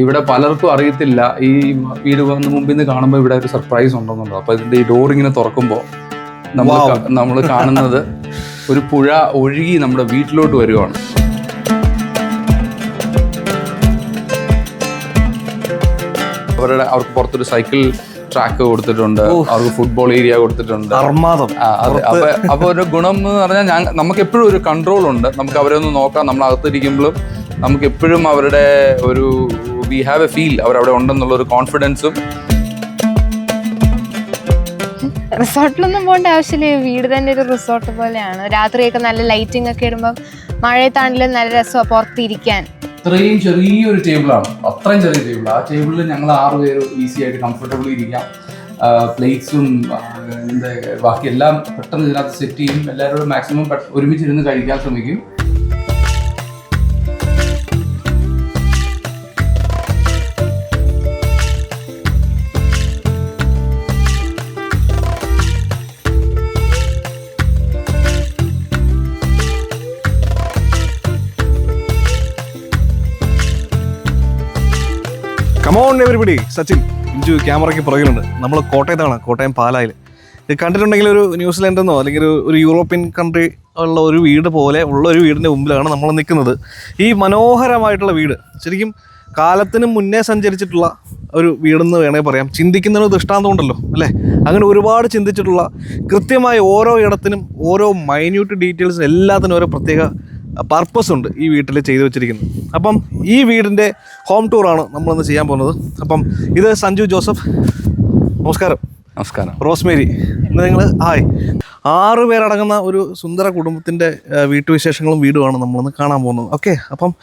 ഇവിടെ പലർക്കും അറിയത്തില്ല. ഈ വീട് വന്ന് മുമ്പിൽ നിന്ന് കാണുമ്പോൾ ഇവിടെ ഒരു സർപ്രൈസ് ഉണ്ടെന്നുള്ളത്. അപ്പൊ ഇതിന്റെ ഈ ഡോർ ഇങ്ങനെ തുറക്കുമ്പോൾ നമ്മൾ നമ്മൾ കാണുന്നത് ഒരു പുഴ ഒഴുകി നമ്മുടെ വീട്ടിലോട്ട് വരുവാണ്. അവരുടെ അവർക്ക് പുറത്തൊരു സൈക്കിൾ ട്രാക്ക് കൊടുത്തിട്ടുണ്ട്. അവർക്ക് ഫുട്ബോൾ ഏരിയ കൊടുത്തിട്ടുണ്ട്. അപ്പൊ അപ്പൊ ഒരു ഗുണം എന്ന് പറഞ്ഞാൽ ഞാൻ നമുക്ക് എപ്പോഴും ഒരു കൺട്രോൾ ഉണ്ട്. നമുക്ക് അവരെ ഒന്ന് നോക്കാം. നമ്മൾ അകത്തിരിക്കുമ്പോഴും നമുക്ക് എപ്പോഴും അവരുടെ ഒരു വി ഹാവ് എ ഫീൽ അവരവിടെ ഉണ്ടെന്നുള്ള ഒരു കോൺഫിഡൻസും റിസോർട്ടിലൊന്നും പോകേണ്ട ആവശ്യമില്ല. വീട് തന്നെ ഒരു റിസോർട്ട് പോലെയാണ്. രാത്രിയൊക്കെ നല്ല ലൈറ്റിംഗ് ഒക്കെ ഇടുമ്പോൾ മഴയത്താണെങ്കിലും നല്ല രസമാണ് പുറത്തിരിക്കാൻ. ഇത്രയും ചെറിയൊരു ടേബിളാണ് അത്രയും ചെറിയ ടേബിൾ ആ ടേബിളിൽ ഞങ്ങൾ ആറ് പേര് ഈസി ആയിട്ട് കംഫർട്ടബിൾ ഇരിക്കാം. പ്ലേറ്റ്സും എന്താ ബാക്കി എല്ലാം പെട്ടെന്ന് ഇതിനകത്ത് സെറ്റ് ചെയ്യും. എല്ലാവരോടും മാക്സിമം ഒരുമിച്ചിരുന്ന് കഴിക്കാൻ ശ്രമിക്കും. കമോൺ എവരിബഡി സച്ചിൻ ഇഞ്ചു ക്യാമറയ്ക്ക് പുറകിലുണ്ട്. നമ്മൾ കോട്ടയത്താണ് കോട്ടയം പാലായിൽ. ഇത് കണ്ടിട്ടുണ്ടെങ്കിൽ ഒരു ന്യൂസിലാൻഡെന്നോ അല്ലെങ്കിൽ ഒരു- യൂറോപ്യൻ കൺട്രി ഉള്ള ഒരു വീട് പോലെ ഉള്ള ഒരു വീടിന്റെ മുമ്പിലാണ് നമ്മൾ നിൽക്കുന്നത്. ഈ മനോഹരമായിട്ടുള്ള വീട് ശരിക്കും കാലത്തിന് മുന്നേ സഞ്ചരിച്ചിട്ടുള്ള ഒരു വീടെന്ന് വേണമെങ്കിൽ പറയാം. ചിന്തിക്കുന്നതിന് ദൃഷ്ടാന്തം ഉണ്ടല്ലോ അല്ലേ? അങ്ങനെ ഒരുപാട് ചിന്തിച്ചിട്ടുള്ള കൃത്യമായി ഓരോ ഇടത്തിനും ഓരോ മൈന്യൂട്ട് ഡീറ്റെയിൽസിനും എല്ലാത്തിനും ഓരോ പ്രത്യേക പർപ്പസ് ഉണ്ട് ഈ വീട്ടിൽ ചെയ്തു വെച്ചിരിക്കുന്നത്. അപ്പം ഈ വീടിന്റെ ഹോം ടൂറാണ് നമ്മളിന്ന് ചെയ്യാൻ പോകുന്നത്. അപ്പം ഇത് സഞ്ജു ജോസഫ്. നമസ്കാരം. നമസ്കാരം. റോസ്മേരി. ഇന്ന് നിങ്ങൾ ഹായ് ആറ് പേരടങ്ങുന്ന ഒരു സുന്ദര കുടുംബത്തിന്റെ വീട്ടുവിശേഷങ്ങളും വീടുമാണ് നമ്മളിന്ന് കാണാൻ പോകുന്നത്. ഓക്കെ അപ്പം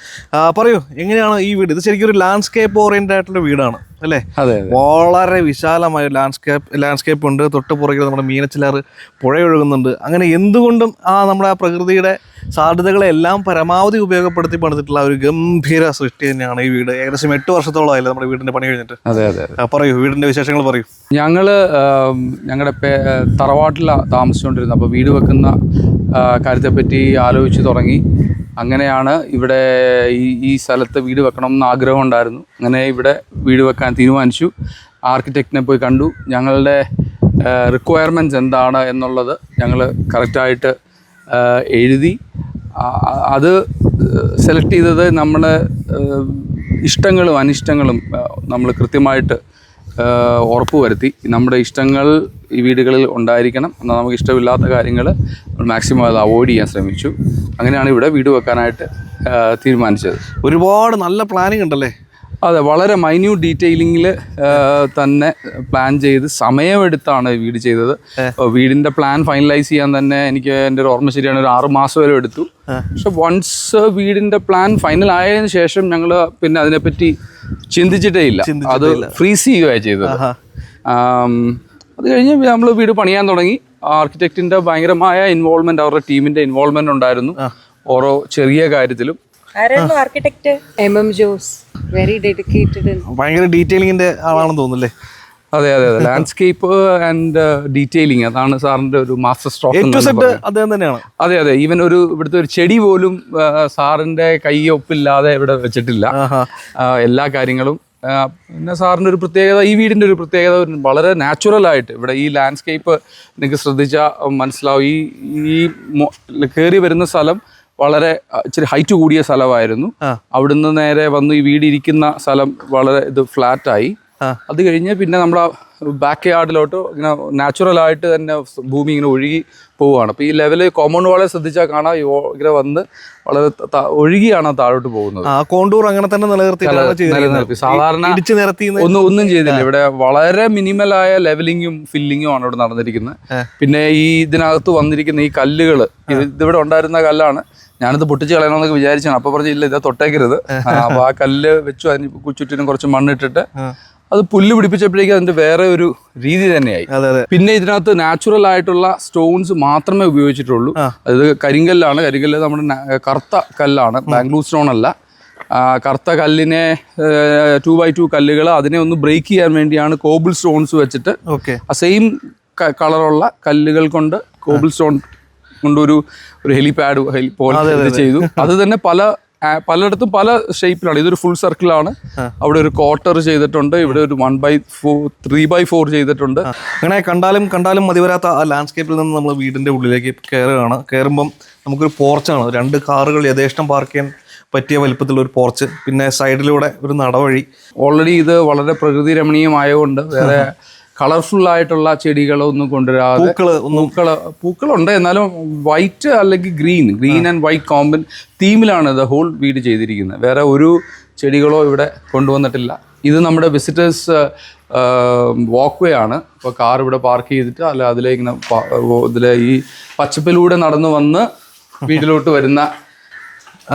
പറയൂ എങ്ങനെയാണ് ഈ വീട്? ഇത് ശരിക്കും ഒരു ലാൻഡ്സ്കേപ്പ് ഓറിയന്റഡ് ആയിട്ടുള്ള വീടാണ്. അല്ലേ? വളരെ വിശാലമായ ലാൻഡ്സ്കേപ്പ് ലാൻഡ്സ്കേപ്പ് ഉണ്ട്. തൊട്ട് പുറകിൽ നമ്മുടെ മീനച്ചിലാറ് പുഴയൊഴുകുന്നുണ്ട് അങ്ങനെ എന്തുകൊണ്ടും ആ നമ്മുടെ ആ പ്രകൃതിയുടെ സാധ്യതകളെ എല്ലാം പരമാവധി ഉപയോഗപ്പെടുത്തി പണിതിട്ടുള്ള ഒരു ഗംഭീര സൃഷ്ടി തന്നെയാണ് ഈ വീട്. ഏകദേശം എട്ട് വർഷത്തോളമായില്ലേ നമ്മുടെ വീടിന്റെ പണി കഴിഞ്ഞിട്ട്? അതെ അതെ പറയൂ വീടിന്റെ വിശേഷങ്ങൾ പറയൂ. ഞങ്ങൾ ഞങ്ങളുടെ തറവാട്ടിലാണ് താമസിച്ചുകൊണ്ടിരുന്നത്. അപ്പോൾ വീട് വെക്കുന്ന കാര്യത്തെ കാര്യത്തെപ്പറ്റി ആലോചിച്ച് തുടങ്ങി. അങ്ങനെയാണ് ഇവിടെ ഈ ഈ സ്ഥലത്ത് വീട് വെക്കണം എന്ന് ആഗ്രഹം ഉണ്ടായിരുന്നു. അങ്ങനെ ഇവിടെ വീട് വെക്കാൻ തീരുമാനിച്ചു. ആർക്കിടെക്റ്റിനെ പോയി കണ്ടു. ഞങ്ങളുടെ റിക്വയർമെന്റ്സ് എന്താണ് എന്നുള്ളത് ഞങ്ങൾ കറക്റ്റായിട്ട് എഴുതി. അത് സെലക്ട് ചെയ്തത് നമ്മുടെ ഇഷ്ടങ്ങളും അനിഷ്ടങ്ങളും നമ്മൾ കൃത്യമായിട്ട് ഉറപ്പുവരുത്തി നമ്മുടെ ഇഷ്ടങ്ങൾ ഈ വീടുകളിൽ ഉണ്ടായിരിക്കണം എന്നാൽ നമുക്ക് ഇഷ്ടമില്ലാത്ത കാര്യങ്ങൾ മാക്സിമം അത് അവോയ്ഡ് ചെയ്യാൻ ശ്രമിച്ചു. അങ്ങനെയാണ് ഇവിടെ വീട് വെക്കാനായിട്ട് തീരുമാനിച്ചത്. ഒരുപാട് നല്ല പ്ലാനിങ് ഉണ്ടല്ലേ? അതെ വളരെ മൈന്യൂട്ട് ഡീറ്റെയിലിങ്ങിൽ തന്നെ പ്ലാൻ ചെയ്ത് സമയമെടുത്താണ് വീട് ചെയ്തത്. വീടിന്റെ പ്ലാൻ ഫൈനലൈസ് ചെയ്യാൻ തന്നെ എനിക്ക് എന്റെ ഒരു ഓർമ്മ ശരിയാണ് ഒരു ആറ് മാസം വരെ എടുത്തു. പക്ഷെ വൺസ് വീടിന്റെ പ്ലാൻ ഫൈനൽ ആയതിനു ശേഷം ഞങ്ങൾ പിന്നെ അതിനെപ്പറ്റി ചിന്തിച്ചിട്ടേ ഇല്ല. അത് ഫ്രീസ് ചെയ്യുകയാണ് ചെയ്തത്. അത് കഴിഞ്ഞ് നമ്മൾ വീട് പണിയാൻ തുടങ്ങി. ആർക്കിടെക്റ്റിന്റെ ഭയങ്കരമായ ഇൻവോൾവ്മെന്റ് അവരുടെ ടീമിന്റെ ഇൻവോൾവ്മെന്റ് ഉണ്ടായിരുന്നു. ഓരോ ചെറിയ കാര്യത്തിലും. ആരായിരുന്നു architect M M Jose very dedicated ഭയങ്കര ഡീറ്റെയിലിംഗിന്റെ ആളാണെന്ന് തോന്നുന്നല്ലേ? അതെ അതെ അതെ. ലാൻഡ്സ്കേപ്പ് ആൻഡ് ഡീറ്റെയിലിംഗ് അതാണ് സാറിന്റെ ഒരു മാസ്റ്റർ സ്ട്രോക്ക് അദ്ദേഹം തന്നെയാണ്. അതെ അതെ. ഈവൻ ഒരു ഇവിടുത്തെ ഒരു ചെടി പോലും സാറിന്റെ കൈയൊപ്പില്ലാതെ ഇവിടെ വെച്ചിട്ടില്ല. ആഹാ. എല്ലാ കാര്യങ്ങളും പിന്നെ സാറിന്റെ ഒരു പ്രത്യേകത ഈ വീടിന്റെ ഒരു പ്രത്യേകത വളരെ നാച്ചുറൽ ആയിട്ട് ഇവിടെ ഈ ലാൻഡ്സ്കേപ്പ് നിങ്ങൾക്ക് ശ്രദ്ധിച്ചാൽ മനസ്സിലാവും. ഈ ഈ കയറി വരുന്ന സ്ഥലം വളരെ ഇച്ചിരി ഹൈറ്റ് കൂടിയ സ്ഥലമായിരുന്നു. അവിടുന്ന് നേരെ വന്ന് ഈ വീട് ഇരിക്കുന്ന സ്ഥലം വളരെ ഇത് ഫ്ലാറ്റായി. ആയി അത് കഴിഞ്ഞ് പിന്നെ നമ്മുടെ ബാക്ക് യാർഡിലോട്ട് ഇങ്ങനെ നാച്ചുറൽ ആയിട്ട് തന്നെ ഭൂമി ഇങ്ങനെ ഒഴുകി പോവുകയാണ്. അപ്പോൾ ഈ ലെവൽ കോമൺ വളരെ ശ്രദ്ധിച്ചാൽ കാണാം ഇങ്ങനെ വന്ന് വളരെ ഒഴുകിയാണ് താഴോട്ട് പോകുന്നത്. ആ കോണ്ടൂർ അങ്ങനെ തന്നെ. നിലനിർത്തി. സാധാരണ ഇടിച്ച് നിരത്തി ഒന്നും ഒന്നും ചെയ്തില്ല. ഇവിടെ വളരെ മിനിമലായ ലെവലിങ്ങും ഫില്ലിങ്ങും ആണ് ഇവിടെ നടന്നിരിക്കുന്നത്. പിന്നെ ഈ ഇതിനകത്ത് വന്നിരിക്കുന്ന ഈ കല്ലുകൾ ഇതിവിടെ ഉണ്ടായിരുന്ന കല്ലാണ്. ഞാനിത് പൊട്ടിച്ച് കളയണമെന്നൊക്കെ വിചാരിച്ചാണ്. അപ്പൊ പറഞ്ഞു ഇല്ല ഇതാ തൊട്ടേക്കരുത്. ആ, അപ്പൊ ആ കല്ല് വെച്ചു അതിന് ചുറ്റിനും കുറച്ച് മണ്ണിട്ടിട്ട് അത് പുല്ല് പിടിപ്പിച്ചപ്പോഴേക്കും അതിന്റെ വേറെ ഒരു രീതി തന്നെയായി. പിന്നെ ഇതിനകത്ത് നാച്ചുറൽ ആയിട്ടുള്ള സ്റ്റോൺസ് മാത്രമേ ഉപയോഗിച്ചിട്ടുള്ളൂ. അത് കരിങ്കല്ലാണ്. കരിങ്കല്ല് നമ്മുടെ കറുത്ത കല്ലാണ്. ബാംഗ്ലൂർ സ്റ്റോൺ അല്ല. കറുത്ത കല്ലിനെ ടു ബൈ ടു കല്ലുകൾ അതിനെ ഒന്ന് ബ്രേക്ക് ചെയ്യാൻ വേണ്ടിയാണ് കോബിൾ സ്റ്റോൺസ് വെച്ചിട്ട് ഓക്കെ ആ സെയിം കളറുള്ള കല്ലുകൾ കൊണ്ട് കോബിൾ സ്റ്റോൺ കൊണ്ടൊരു ഒരു ഹെലിപാഡ് പോലെ ചെയ്തു. അത് തന്നെ പല പലയിടത്തും പല ഷേപ്പിലാണ്. ഇതൊരു ഫുൾ സർക്കിളാണ് അവിടെ ഒരു ക്വാർട്ടർ ചെയ്തിട്ടുണ്ട്. ഇവിടെ ഒരു one by four three by four ചെയ്തിട്ടുണ്ട്. അങ്ങനെ കണ്ടാലും കണ്ടാലും മതിവരാത്ത ആ ലാൻഡ്സ്കേപ്പിൽ നിന്ന് നമ്മൾ വീടിന്റെ ഉള്ളിലേക്ക് കയറുകയാണ് കയറുമ്പം നമുക്കൊരു പോർച്ചാണ് രണ്ട് കാറുകൾ യഥേഷ്ടം പാർക്ക് ചെയ്യാൻ പറ്റിയ വലിപ്പത്തിലുള്ള ഒരു പോർച്ച് പിന്നെ സൈഡിലൂടെ ഒരു നടവഴി. ഓൾറെഡി ഇത് വളരെ പ്രകൃതി രമണീയമായതുകൊണ്ട് വേറെ കളർഫുൾ ആയിട്ടുള്ള ചെടികളൊന്നും കൊണ്ടുവരാതെ പൂക്കൾ പൂക്കൾ പൂക്കളുണ്ട്. എന്നാലും വൈറ്റ് അല്ലെങ്കിൽ ഗ്രീൻ ഗ്രീൻ ആൻഡ് വൈറ്റ് കോമ്പൻ തീമിലാണ് ദ ഹോൾ വീട് ചെയ്തിരിക്കുന്നത്. വേറെ ഒരു ചെടികളോ ഇവിടെ കൊണ്ടുവന്നിട്ടില്ല. ഇത് നമ്മുടെ വിസിറ്റേഴ്സ് വാക്ക്വേ ആണ്. ഇപ്പോൾ കാർ ഇവിടെ പാർക്ക് ചെയ്തിട്ട് അല്ല അതിലേക്ക് ഇങ്ങനെ ഇതിലെ ഈ പച്ചപ്പിലൂടെ നടന്നു വന്ന് വീട്ടിലോട്ട് വരുന്ന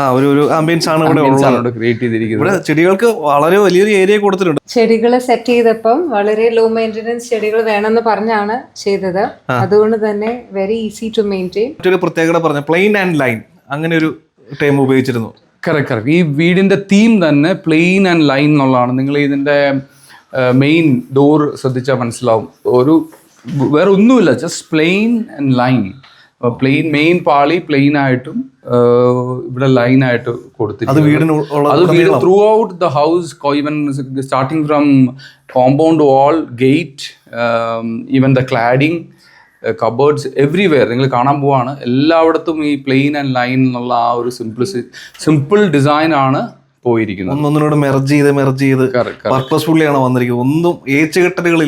ആ ഒരു ഒരു ആംബിയൻസ് ആണ് ഇവിടെ ഉള്ളത്. ക്രിയേറ്റ് ചെയ്തിരിക്കുന്നത്. ഇവിടെ ചെടികൾക്ക് വളരെ വലിയൊരു ഏരിയ കൊടുത്തിട്ടുണ്ട്. ചെടികൾ സെറ്റ് ചെയ്തപ്പം വളരെ ലോ മെയിന്റെനൻസ് ചെടികൾ വേണമെന്ന് പറഞ്ഞാണ് ചെയ്തത്. അതുകൊണ്ട് തന്നെ വെരി ഈസി ടു മെയിന്റെയിൻ മറ്റൊരു പ്രത്യേകത പറഞ്ഞ പ്ലെയിൻ ആൻഡ് ലൈൻ അങ്ങനെ ഒരു ടൈം ഉപയോഗിച്ചിരുന്നു. കറക്റ്റ് കറക്റ്റ് ഈ വീടിന്റെ തീം തന്നെ പ്ലെയിൻ ആൻഡ് ലൈൻ എന്നുള്ളതാണ്. നിങ്ങൾ ഇതിന്റെ മെയിൻ ഡോർ ശ്രദ്ധിച്ചാൽ മനസ്സിലാവും. ഒരു വേറെ ഒന്നുമില്ല just plain and line plain main പാളി പ്ലെയിൻ ആയിട്ടും ഇവിടെ ലൈൻ ആയിട്ട് കൊടുത്തിട്ടുണ്ട്. അത് വീട് throughout the house even starting from compound wall gate even the cladding cupboards everywhere നിങ്ങൾ കാണാൻ പോവാണ്. എല്ലായിടത്തും ഈ പ്ലെയിൻ ആൻഡ് ലൈൻ എന്നുള്ള ആ ഒരു സിംപ്ലിസി സിമ്പിൾ ഡിസൈൻ ആണ് പോയിരിക്കുന്നത്. ഒന്നൊന്നിനോട് മെർജ് ചെയ്ത് മെർജ് ചെയ്ത്. പർപ്പസ്ഫുള്ളിയാണ് വന്നിരിക്കുന്നത്. ഒന്നും ഏച്ചു കെട്ടലുകൾ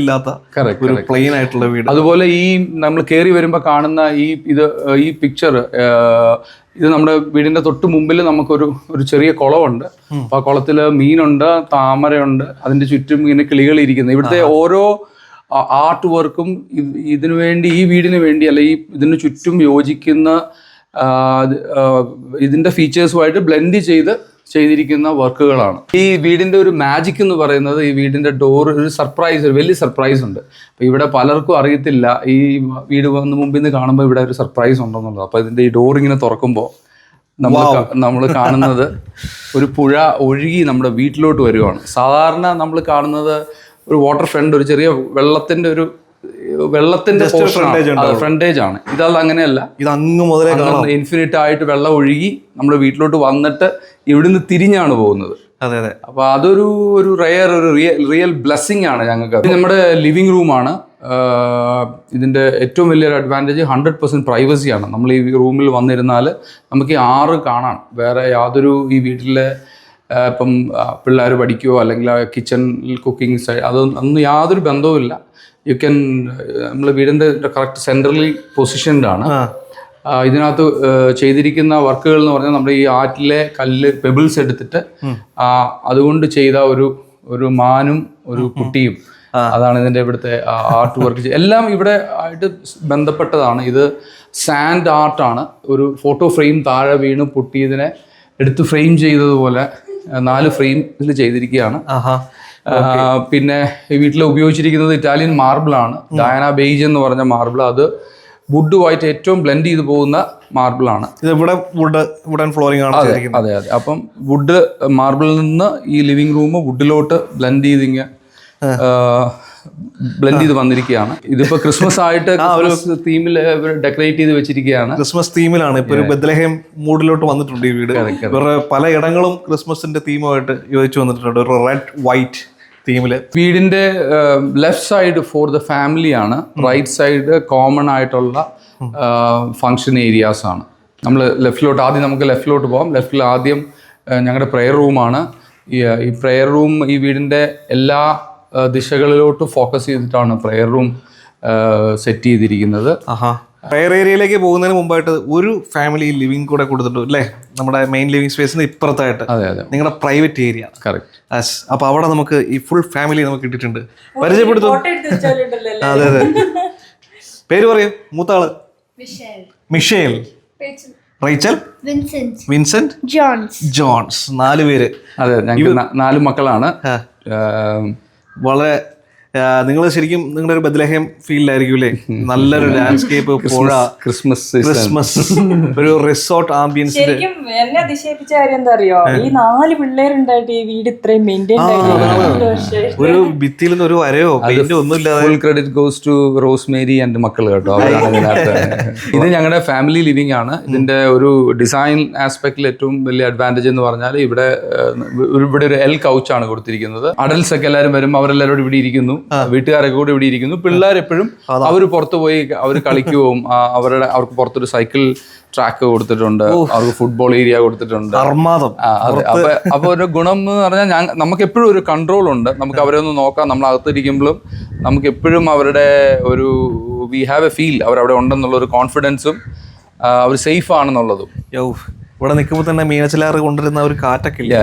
ഒരു പ്ലെയിൻ ആയിട്ടുള്ള വീട്. അതുപോലെ ഈ നമ്മൾ കയറി വരുമ്പോൾ കാണുന്ന ഈ ഇത് ഈ പിക്ചർ ഇത് നമ്മുടെ വീടിന്റെ തൊട്ട് മുമ്പിൽ നമുക്കൊരു ഒരു ചെറിയ കുളമുണ്ട്. അപ്പൊ ആ കുളത്തിൽ മീനുണ്ട് താമരയുണ്ട്. അതിന്റെ ചുറ്റും ഇങ്ങനെ കിളികൾ ഇരിക്കുന്നത് ഇവിടുത്തെ ഓരോ ആർട്ട് വർക്കും ഇതിനു വേണ്ടി ഈ വീടിന് വേണ്ടി അല്ലെ ഈ ഇതിന് ചുറ്റും യോജിക്കുന്ന ഇതിന്റെ ഫീച്ചേഴ്സുമായിട്ട് ബ്ലെൻഡ് ചെയ്ത് ചെയ്തിരിക്കുന്ന വർക്കുകളാണ്. ഈ വീടിന്റെ ഒരു മാജിക് എന്ന് പറയുന്നത് ഈ വീടിന്റെ ഡോർ ഒരു സർപ്രൈസ് ഒരു വലിയ സർപ്രൈസ് ഉണ്ട്. അപ്പോൾ ഇവിടെ പലർക്കും അറിയത്തില്ല ഈ വീട് വന്ന് മുമ്പിൽ നിന്ന് കാണുമ്പോൾ ഇവിടെ ഒരു സർപ്രൈസ് ഉണ്ടെന്നുള്ളത്. അപ്പോൾ ഇതിന്റെ ഈ ഡോർ ഇങ്ങനെ തുറക്കുമ്പോൾ നമ്മൾ നമ്മൾ കാണുന്നത് ഒരു പുഴ ഒഴുകി നമ്മുടെ വീട്ടിലോട്ട് വരുവാണ്. സാധാരണ നമ്മൾ കാണുന്നത് ഒരു വാട്ടർ ഫ്രണ്ട് ഒരു ചെറിയ വെള്ളത്തിന്റെ ഒരു വെള്ളത്തിന്റെ ഫ്രണ്ടേജ് ആണ്. ഇതല്ല അങ്ങനെയല്ല. ഇത് അങ്ങ് മുതലേ ഇൻഫിനിറ്റ് ആയിട്ട് വെള്ളം ഒഴുകി നമ്മുടെ വീട്ടിലോട്ട് വന്നിട്ട് ഇവിടുന്ന് തിരിഞ്ഞാണ് പോകുന്നത്. അതെ അതെ. അപ്പൊ അതൊരു ഒരു റയർ ഒരു റിയൽ റിയൽ ബ്ലെസ്സിങ് ആണ് ഞങ്ങൾക്ക്. നമ്മുടെ ലിവിങ് ആണ്. ഇതിന്റെ ഏറ്റവും വലിയൊരു അഡ്വാന്റേജ് ഹൺഡ്രഡ് പെർസെന്റ് പ്രൈവസിയാണ് നമ്മൾ ഈ റൂമിൽ വന്നിരുന്നാൽ നമുക്ക് ഈ ആറ് കാണാം. വേറെ യാതൊരു ഈ വീട്ടിലെ ഇപ്പം പിള്ളേർ പഠിക്കുകയോ അല്ലെങ്കിൽ കിച്ചണിൽ കുക്കിംഗ് സൈഡ് അതൊന്നും യാതൊരു ബന്ധവുമില്ല. യു ക്യാൻ നമ്മൾ വീടിന്റെ കറക്റ്റ് സെൻട്രലി പൊസിഷൻഡ് ആണ്. ഇതിനകത്ത് ചെയ്തിരിക്കുന്ന വർക്കുകൾ എന്ന് പറഞ്ഞാൽ നമ്മുടെ ഈ ആറ്റിലെ കല്ല് പെബിൾസ് എടുത്തിട്ട് അതുകൊണ്ട് ചെയ്ത ഒരു ഒരു മാനും ഒരു കുട്ടിയും. അതാണ് ഇതിന്റെ ഇവിടുത്തെ ആർട്ട് വർക്ക് എല്ലാം ഇവിടെ ആയിട്ട് ബന്ധപ്പെട്ടതാണ്. ഇത് സാൻഡ് ആർട്ടാണ് ഒരു ഫോട്ടോ ഫ്രെയിം താഴെ വീണ് പൊട്ടിയതിനെ എടുത്ത് ഫ്രെയിം ചെയ്തതുപോലെ നാല് ഫ്രെയിം ഇതിൽ ചെയ്തിരിക്കുകയാണ്. പിന്നെ ഈ വീട്ടിൽ ഉപയോഗിച്ചിരിക്കുന്നത് ഇറ്റാലിയൻ മാർബിൾ ആണ്. ഡയന ബെയ്ജ് എന്ന് പറഞ്ഞ മാർബിൾ അത് വുഡുമായിട്ട് ഏറ്റവും ബ്ലെൻഡ് ചെയ്ത് പോകുന്ന മാർബിൾ ആണ്. ഇത് ഇവിടെ വുഡ് വുഡൻ ഫ്ലോറിംഗ് ആണ് അതെ അതെ അതെ. അപ്പം വുഡ് മാർബിളിൽ നിന്ന് ഈ ലിവിംഗ് റൂം വുഡിലോട്ട് ബ്ലെൻഡ് ചെയ്ത് ബ്ലെൻഡ് ചെയ്ത് വന്നിരിക്കുകയാണ്. ഇതിപ്പോ ക്രിസ്മസ് ആയിട്ട് ക്രിസ്മസ് തീമിൽ ഡെക്കറേറ്റ് ചെയ്ത് വെച്ചിരിക്കുകയാണ്. ക്രിസ്മസ് തീമിലാണ് ഇപ്പൊ ഒരു ബദ്ലഹേം മൂഡിലോട്ട് വന്നിട്ടുണ്ട് ഈ വീട്. വേറെ പല ഇടങ്ങളും ക്രിസ്മസിന്റെ തീമുമായിട്ട് യോജിച്ച് വന്നിട്ടുണ്ട്. ഒരു റെഡ് വൈറ്റ് തീമിൽ വീടിന്റെ left side for the family ആണ്. റൈറ്റ് സൈഡ് കോമൺ ആയിട്ടുള്ള ഫങ്ഷൻ ഏരിയാസ് ആണ്. നമ്മൾ ലെഫ്റ്റിലോട്ട് ആദ്യം നമുക്ക് ലെഫ്റ്റിലോട്ട് പോകാം ലെഫ്റ്റിൽ ആദ്യം ഞങ്ങളുടെ പ്രെയർ റൂമാണ് ഈ പ്രെയർ റൂം ഈ വീടിന്റെ എല്ലാ ദിശകളിലോട്ടും ഫോക്കസ് ചെയ്തിട്ടാണ് പ്രെയർ റൂം സെറ്റ് ചെയ്തിരിക്കുന്നത്. ആഹാ ഏരിയയിലേക്ക് പോകുന്നതിന് മുമ്പായിട്ട് ഒരു ഫാമിലി ലിവിംഗ് കൂടെ കൊടുത്തിട്ടു അല്ലേ നമ്മുടെ മെയിൻ ലിവിംഗ് സ്പേസിന് ഇപ്പുറത്തായിട്ട് അതെ അതെ. നിങ്ങളുടെ പ്രൈവറ്റ് ഏരിയ അപ്പൊ അവിടെ നമുക്ക് ഈ ഫുൾ ഫാമിലി നമുക്ക് കിട്ടിയിട്ടുണ്ട്. പരിചയപ്പെടുത്തു. അതെ അതെ. പേര് പറയൂ. മൂത്താൾ? Michelle. Rachel? Vincent. Vincent? Jones. Jones. നാല് പേര്. അതെ നാല് മക്കളാണ്. വളരെ നിങ്ങൾ ശരിക്കും നിങ്ങളുടെ ഒരു ബദലഹം ഫീലിലായിരിക്കും അല്ലേ? നല്ലൊരു ലാൻഡ്സ്കേപ്പ് പുഴ ക്രിസ്മസ് ക്രിസ്മസ് ഒരു റിസോർട്ട് ആംബിയൻസ് ശരിക്കും എന്നെ അതിശയിപ്പിച്ച കാര്യം എന്താ അറിയോ ഈ നാല് പിള്ളേരുണ്ടായിട്ട് ഈ വീട് ഇത്രയും മെയിന്റെയിൻ ഒരു ഭിത്തിയിൽ നിന്ന് ഒരു വരയോ? പെയിന്റ് ഒന്നുമില്ലാതെ credit goes to Rosemary and മക്കൾ കേട്ടോ. ഇത് ഞങ്ങളുടെ ഫാമിലി ലിവിംഗ് ആണ്. ഇതിന്റെ ഒരു ഡിസൈൻ ആസ്പെക്റ്റിൽ ഏറ്റവും വലിയ അഡ്വാന്റേജ് എന്ന് പറഞ്ഞാൽ ഇവിടെ ഇവിടെ ഒരു എൽ കൗച്ചാണ് കൊടുത്തിരിക്കുന്നത്. അഡൽസ് ഒക്കെ എല്ലാവരും വരും അവരെല്ലാവരും ഇവിടെ ഇരിക്കുന്നു. വീട്ടുകാരൊക്കെ കൂടി ഇവിടെ ഇരിക്കുന്നു. പിള്ളേർ എപ്പോഴും അവർ പുറത്തു പോയി അവർ കളിക്കുകയും അവരുടെ അവർക്ക് പുറത്തൊരു സൈക്കിൾ ട്രാക്ക് കൊടുത്തിട്ടുണ്ട്. അവർക്ക് ഫുട്ബോൾ ഏരിയ കൊടുത്തിട്ടുണ്ട്. അപ്പൊ അപ്പൊ ഒരു ഗുണം എന്ന് പറഞ്ഞാൽ ഞാൻ നമുക്ക് എപ്പോഴും ഒരു കൺട്രോൾ ഉണ്ട്. നമുക്ക് അവരെ ഒന്ന് നോക്കാം. നമ്മൾ അകത്തിരിക്കുമ്പോഴും നമുക്ക് എപ്പോഴും അവരുടെ ഒരു വി ഹാവ് എ ഫീൽ അവരവിടെ ഉണ്ടെന്നുള്ള ഒരു കോൺഫിഡൻസും അവർ സേഫ് ആണെന്നുള്ളതും. ഇവിടെ നിൽക്കുമ്പോൾ തന്നെ മീനച്ചിലാറ് കൊണ്ടുവരുന്ന ഒരു കാറ്റൊക്കെ ഇല്ല?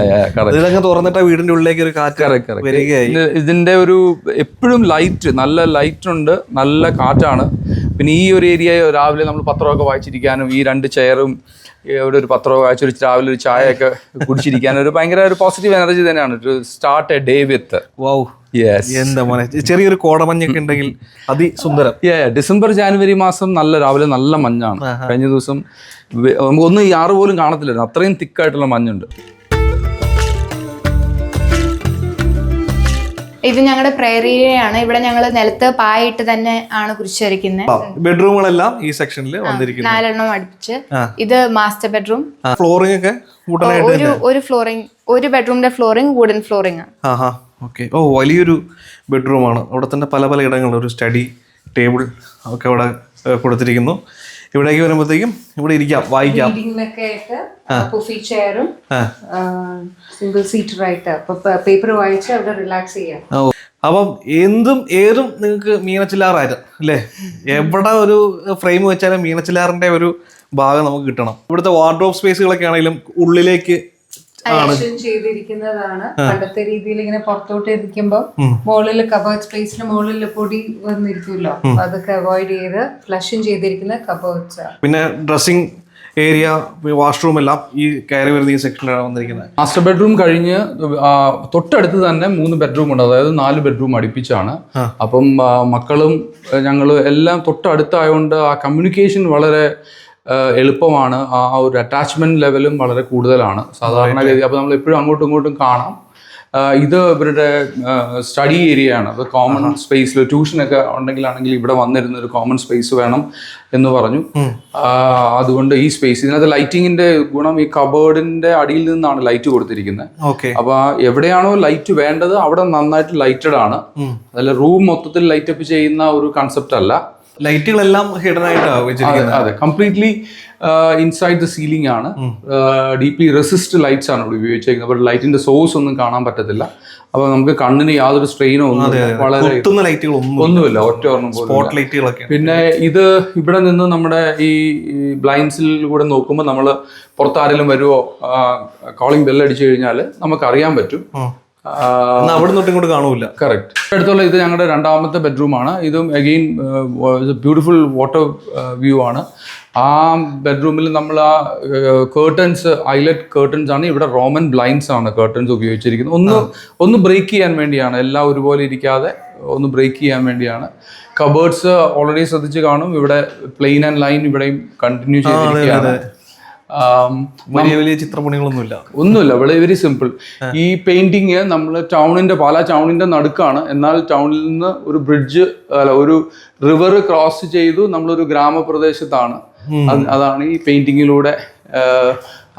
ഇതങ്ങ് തുറന്നിട്ട് വീടിന്റെ ഉള്ളിലേക്ക് ഒരു കാറ്റ്. വരികയായി. ഇതിന്റെ ഒരു എപ്പോഴും ലൈറ്റ് നല്ല ലൈറ്റ് ഉണ്ട് നല്ല കാറ്റാണ്. പിന്നെ ഈ ഒരു ഏരിയ രാവിലെ നമ്മൾ പത്രമൊക്കെ വായിച്ചിരിക്കാനും ഈ രണ്ട് ചെയറും ഇവിടെ ഒരു പത്രം വായിച്ചൊരു രാവിലെ ഒരു ചായയൊക്കെ കുടിച്ചിരിക്കാനും ഒരു ഭയങ്കര ഒരു പോസിറ്റീവ് എനർജി തന്നെയാണ്. To start a day with wow എന്താ മോനെ? ചെറിയൊരു കോടമഞ്ഞൊക്കെ ഉണ്ടെങ്കിൽ അതിസുന്ദരം. ഡിസംബർ ജാനുവരി മാസം നല്ല രാവിലെ നല്ല മഞ്ഞാണ്. കഴിഞ്ഞ ദിവസം നമുക്കൊന്നും ഈ ആറ് പോലും കാണത്തില്ലായിരുന്നു. അത്രയും തിക്കായിട്ടുള്ള മഞ്ഞുണ്ട്. ഇത് ഞങ്ങളുടെ പ്രേരിയാണ് ഇവിടെ ഞങ്ങൾ നിലത്ത് പായിട്ട് തന്നെ ആണ് കുരിശരിക്കുന്നത് ബെഡ്റൂമുകളെല്ലാം ഈ സെക്ഷനിൽ വന്നിരിക്കുന്നു. നാലെണ്ണം അടുപ്പിച്ച്. ഇത് മാസ്റ്റർ ബെഡ്റൂം ഫ്ലോറിംഗ് ഒക്കെ ഒരു ഒരു ഫ്ലോറിംഗ് ഒരു ബെഡ്റൂമിന്റെ ഫ്ലോറിംഗ് വുഡൻ ഫ്ലോറിംഗ് ആണ്. ആഹാ. ഓക്കെ. ഓ വലിയൊരു ബെഡ്റൂമാണ്. അവിടെ തന്നെ പല പല ഇടങ്ങളിൽ ഒരു സ്റ്റഡി ടേബിൾ ഒക്കെ അവിടെ കൊടുത്തിരിക്കുന്നു. ഇവിടേക്ക് വരുമ്പോഴത്തേക്കും ഇവിടെ ഇരിക്കാം വായിക്കാം. ചെയറും സിംഗിൾ അപ്പൊ പേപ്പർ വായിച്ച് അവിടെ റിലാക്സ് ചെയ്യാം. അപ്പം എന്തും ഏതും നിങ്ങൾക്ക് മീനച്ചിലാറായിരുന്നു അല്ലേ? എവിടെ ഒരു ഫ്രെയിം വെച്ചാലും മീനച്ചിലാറിന്റെ ഒരു ഭാഗം നമുക്ക് കിട്ടണം. ഇവിടുത്തെ വാർഡ്രോബ് സ്പേസുകളൊക്കെ ആണെങ്കിലും ഉള്ളിലേക്ക് ചെയ്തിരിക്കുന്നതാണ്. പണ്ടത്തെ രീതിയിൽ ഇങ്ങനെ പുറത്തോട്ട് ഇരിക്കുമ്പോ മുകളിൽ കബേർഡ് സ്പേസിന് മുകളിൽ പൊടി വന്നിരിക്കുമല്ലോ. അതൊക്കെ അവോയ്ഡ് ചെയ്ത് ഫ്ലഷും ചെയ്തിരിക്കുന്ന കബേർഡ്സ് പിന്നെ ഡ്രസ്സിംഗ് ഏരിയ വാഷ്റൂം എല്ലാം ഈ കയറി വരുന്ന ഈ സെക്ഷനിലാണ് വന്നിരിക്കുന്നത്. മാസ്റ്റർ ബെഡ്റൂം കഴിഞ്ഞ് തൊട്ടടുത്ത് തന്നെ മൂന്ന് ബെഡ്റൂം ഉണ്ട്. അതായത് നാല് ബെഡ്റൂം അടുപ്പിച്ചാണ്. അപ്പം മക്കളും ഞങ്ങളും എല്ലാം തൊട്ടടുത്തായതുകൊണ്ട് ആ കമ്മ്യൂണിക്കേഷൻ വളരെ എളുപ്പമാണ്. ആ ഒരു അറ്റാച്ച്മെന്റ് ലെവലും വളരെ കൂടുതലാണ്. സാധാരണഗതി അപ്പോൾ നമ്മൾ എപ്പോഴും അങ്ങോട്ടും ഇങ്ങോട്ടും കാണാം. ഇത് ഇവരുടെ സ്റ്റഡി ഏരിയ ആണ്. അത് കോമൺ സ്പേസിൽ ട്യൂഷനൊക്കെ ഉണ്ടെങ്കിലാണെങ്കിൽ ഇവിടെ വന്നിരുന്ന ഒരു കോമൺ സ്പേസ് വേണം എന്ന് പറഞ്ഞു. അതുകൊണ്ട് ഈ സ്പേസ് ഇതിനകത്ത് ലൈറ്റിങ്ങിന്റെ ഗുണം ഈ കബേർഡിന്റെ അടിയിൽ നിന്നാണ് ലൈറ്റ് കൊടുത്തിരിക്കുന്നത് ഓക്കെ അപ്പൊ എവിടെയാണോ ലൈറ്റ് വേണ്ടത് അവിടെ നന്നായിട്ട് ലൈറ്റഡ് ആണ്. അതല്ല റൂം മൊത്തത്തിൽ ലൈറ്റപ്പ് ചെയ്യുന്ന ഒരു കൺസെപ്റ്റ് അല്ല. ലൈറ്റുകളെല്ലാം ഹിഡൻ ആയിട്ടാണ് അതെ കംപ്ലീറ്റ്ലി ഇൻസൈഡ് ദ സീലിംഗ് ആണ്. ഡീപ്ലി റെസിസ്റ്റ് ലൈറ്റ്സ് ആണ് ഇവിടെ ഉപയോഗിച്ചിരിക്കുന്നത് അപ്പോൾ ലൈറ്റിന്റെ സോഴ്സ് ഒന്നും കാണാൻ പറ്റത്തില്ല. അപ്പോൾ നമുക്ക് കണ്ണിന് യാതൊരു സ്ട്രെയിനോ ഒന്നും വളരെ കുത്തുന്ന ലൈറ്റുകൾ ഒന്നും ഒന്നുമില്ല ഒറ്റ സ്പോട്ട് ലൈറ്റുകളൊക്കെ പിന്നെ ഇത് ഇവിടെ നിന്ന് നമ്മുടെ ഈ ബ്ലൈൻഡ്സിൽ കൂടെ നോക്കുമ്പോൾ നമ്മൾ പുറത്താരെങ്കിലും വരുമോ കോളിംഗ് ബെൽ അടിച്ചു കഴിഞ്ഞാൽ നമുക്ക് അറിയാൻ പറ്റും അവിടെ ഇങ്ങോട്ട് കാണൂല കറക്റ്റ് അടുത്തുള്ള ഇത് ഞങ്ങളുടെ രണ്ടാമത്തെ ബെഡ്റൂമാണ് ഇതും അഗെയിൻ ബ്യൂട്ടിഫുൾ വാട്ടർ വ്യൂ ആണ്. ആ ബെഡ്റൂമിൽ നമ്മൾ ആ കേർട്ടൻസ് ഐലറ്റ് കേർട്ടൻസ് ആണ്. ഇവിടെ റോമൻ ബ്ലൈൻഡ്സ് ആണ് കേർട്ടൻസ് ഉപയോഗിച്ചിരിക്കുന്നത്. ഒന്ന് ഒന്ന് ബ്രേക്ക് ചെയ്യാൻ വേണ്ടിയാണ്. എല്ലാം ഒരുപോലെ ഇരിക്കാതെ ഒന്ന് ബ്രേക്ക് ചെയ്യാൻ വേണ്ടിയാണ്. കബേർഡ്സ് ഓൾറെഡി ശ്രദ്ധിച്ച് കാണും. ഇവിടെ പ്ലെയിൻ ആൻഡ് ലൈൻ ഇവിടെയും കണ്ടിന്യൂ ചെയ്തിരിക്കുകയാണ്. വലിയ വലിയ ചിത്രപ്പണികളൊന്നുമില്ല ഒന്നുമില്ല വളരെ വെരി സിമ്പിൾ ഈ പെയിന്റിങ് നമ്മൾ ടൗണിന്റെ പാലാ ടൗണിന്റെ നടുക്കാണ്. എന്നാൽ ടൗണിൽ നിന്ന് ഒരു ബ്രിഡ്ജ് അല്ല ഒരു റിവർ ക്രോസ് ചെയ്തു നമ്മളൊരു ഗ്രാമപ്രദേശത്താണ്. അതാണ് ഈ പെയിന്റിങ്ങിലൂടെ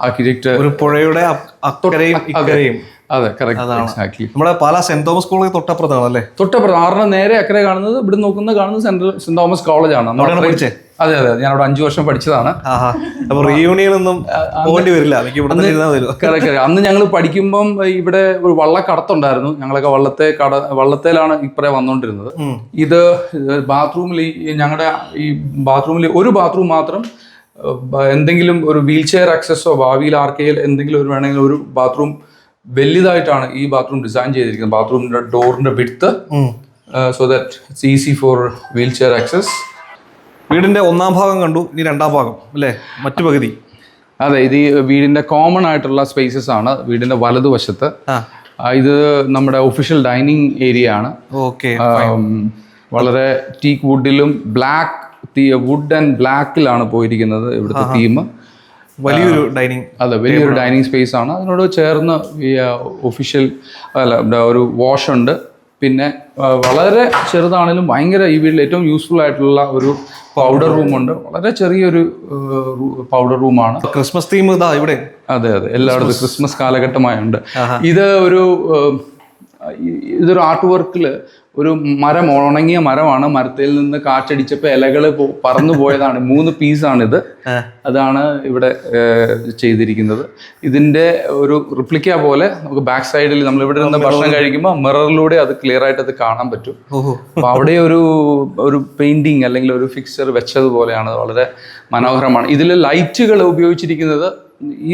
ആർക്കിടെക്ട് ഒരു പുഴയുടെ അക്കരയും അതെ കറക്റ്റ് നമ്മുടെ പാലാ സെന്റ് തോമസ് കോളേജ് തൊട്ടപ്പുറത്താണ് അല്ലേ? തൊട്ടപ്പുറം ആറിന് നേരെ അക്കരെ കാണുന്നത് ഇവിടെ നോക്കുന്നത് കാണുന്നത് സെന്റ് സെന്റ് തോമസ് കോളേജാണ്. അത്രയും- പഠിച്ചേ? അതെ അതെ. ഞാൻ അവിടെ അഞ്ചു വർഷം പഠിച്ചതാണ്. അപ്പൊ റീയൂണിയൻ ഒന്നും പോകേണ്ടി വരില്ല. അന്ന് ഞങ്ങൾ പഠിക്കുമ്പം ഇവിടെ ഒരു വള്ള വള്ളക്കടത്തുണ്ടായിരുന്നു. ഞങ്ങളൊക്കെ വള്ളത്തെ കട വള്ളത്തേലാണ് ഇപ്പറേ വന്നുകൊണ്ടിരുന്നത് ഇത് ബാത്റൂമിൽ ഞങ്ങളുടെ ഈ ബാത്റൂമിൽ ഒരു ബാത്റൂം മാത്രം എന്തെങ്കിലും ഒരു വീൽ ചെയർ ആക്സസോ ഭാവിയിൽ ആർക്കെയിൽ എന്തെങ്കിലും ഒരു വേണമെങ്കിൽ ഒരു ബാത്റൂം വലുതായിട്ടാണ് ഈ ബാത്റൂം ഡിസൈൻ ചെയ്തിരിക്കുന്നത്. ബാത്റൂമിന്റെ ഡോറിന്റെ വിടുത്ത് so that it's easy for wheelchair access വീടിന്റെ ഒന്നാം ഭാഗം കണ്ടു ഇനി രണ്ടാം ഭാഗം അല്ലേ? മറ്റു പകുതി. അതെ ഇത് വീടിന്റെ കോമൺ ആയിട്ടുള്ള സ്പേസസ് ആണ് വീടിന്റെ വലതുവശത്ത് ഇത് നമ്മുടെ ഒഫീഷ്യൽ ഡൈനിങ് ഏരിയ ആണ്. വളരെ ടീക്ക് വുഡിലും ബ്ലാക്ക് വുഡ് ആൻഡ് ബ്ലാക്കിലാണ് പോയിരിക്കുന്നത് ഇവിടുത്തെ തീം വലിയൊരു ഡൈനിങ് അതെ വലിയൊരു ഡൈനിങ് സ്പേസ് ആണ്. അതിനോട് ചേർന്ന് ഈ ഒഫീഷ്യൽ അല്ല ഒരു വാഷ് ഉണ്ട്. പിന്നെ വളരെ ചെറുതാണെങ്കിലും ഭയങ്കര ഈ വീട്ടിൽ ഏറ്റവും യൂസ്ഫുൾ ആയിട്ടുള്ള ഒരു പൗഡർ റൂമുണ്ട് വളരെ ചെറിയൊരു പൗഡർ റൂമാണ് ക്രിസ്മസ് തീം ഇതാ ഇവിടെ. അതെ അതെ. എല്ലായിടത്തും ക്രിസ്മസ് കാലഘട്ടമായുണ്ട്. ഇത് ഒരു ഇതൊരു ആർട്ട് വർക്കിൽ ഒരു മരം ഉണങ്ങിയ മരമാണ്. മരത്തിൽ നിന്ന് കാറ്റടിച്ചപ്പോൾ ഇലകൾ പറന്നു പോയതാണ്. മൂന്ന് പീസാണിത്. അതാണ് ഇവിടെ ചെയ്തിരിക്കുന്നത്. ഇതിന്റെ ഒരു റിപ്ലിക്ക പോലെ നമുക്ക് ബാക്ക് സൈഡിൽ നമ്മൾ ഇവിടെ നിന്ന് ഭക്ഷണം കഴിക്കുമ്പോൾ മിററിലൂടെ അത് ക്ലിയർ ആയിട്ട് അത് കാണാൻ പറ്റും. അപ്പോൾ അവിടെ ഒരു ഒരു പെയിന്റിങ് അല്ലെങ്കിൽ ഒരു ഫിക്സർ വെച്ചതുപോലെയാണ് വളരെ മനോഹരമാണ്. ഇതിൽ ലൈറ്റുകൾ ഉപയോഗിച്ചിരിക്കുന്നത്